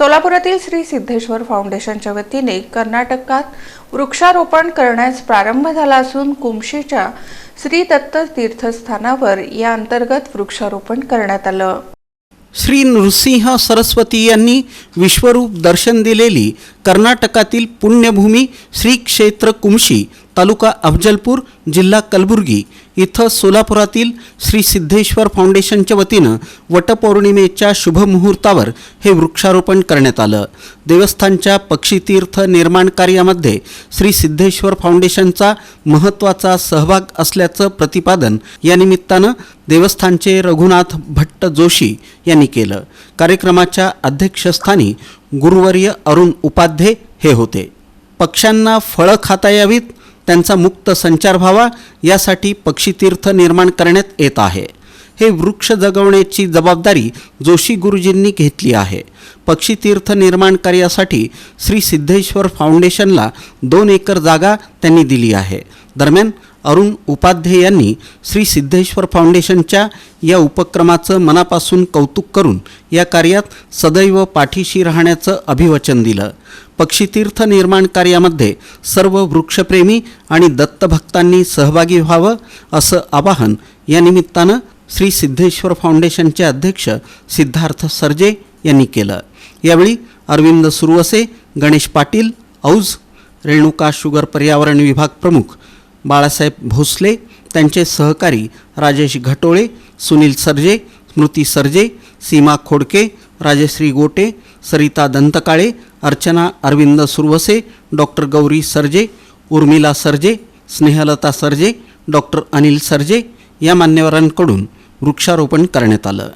सोलापुरातील श्री सिद्धेश्वर फाउंडेशनच्या वतीने कर्नाटकात वृक्षारोपण करण्यास प्रारंभ झाला असून कुमशीच्या श्री दत्त तीर्थस्थानावर या अंतर्गत वृक्षारोपण करण्यात आलं. श्री नृसिंह सरस्वती यांनी विश्वरूप दर्शन दिलेली कर्नाटकातील पुण्यभूमी श्री क्षेत्र कुमशी तालुका अफजलपूर जिल्हा कलबुर्गी इथं सोलापुरातील श्री सिद्धेश्वर फाउंडेशनच्या वतीनं वटपौर्णिमेच्या शुभमुहूर्तावर हे वृक्षारोपण करण्यात आलं. देवस्थानच्या पक्षीतीर्थ निर्माण कार्यामध्ये श्री सिद्धेश्वर फाउंडेशनचा महत्त्वाचा सहभाग असल्याचं प्रतिपादन या निमित्तानं देवस्थानचे रघुनाथ भट्ट जोशी यांनी केलं. कार्यक्रमाच्या अध्यक्षस्थानी गुरुवर्य अरुण उपाध्ये हे होते. पक्ष्यांना फळं खाता यावीत त्यांचा मुक्त संचार व्हावा यासाठी पक्षीतीर्थ निर्माण करण्यात येत आहे. हे वृक्ष जगवण्याची जबाबदारी जोशी गुरुजींनी घेतली आहे. पक्षीतीर्थ निर्माण कार्यासाठी श्री सिद्धेश्वर फाउंडेशनला दोन एकर जागा त्यांनी दिली आहे. दरम्यान अरुण उपाध्ये यांनी श्री सिद्धेश्वर फाउंडेशनच्या या उपक्रमाचं मनापासून कौतुक करून या कार्यात सदैव पाठीशी राहण्याचं अभिवचन दिलं. पक्षीतीर्थ निर्माण कार्यामध्ये सर्व वृक्षप्रेमी आणि दत्तभक्तांनी सहभागी व्हावं असं आवाहन या निमित्तानं श्री सिद्धेश्वर फाउंडेशनचे अध्यक्ष सिद्धार्थ सरजे यांनी केलं. यावेळी अरविंद सुरवसे गणेश पाटील औज रेणुका शुगर पर्यावरण विभाग प्रमुख बाळासाहेब भोसले त्यांचे सहकारी राजेश घटोळे सुनील सरजे स्मृती सरजे सीमा खोडके राजश्री गोटे सरिता दंतकाळे अर्चना अरविंद सुरवसे डॉक्टर गौरी सरजे उर्मिला सरजे स्नेहलता सरजे डॉक्टर अनिल सरजे या मान्यवरांकडून वृक्षारोपण करण्यात आलं.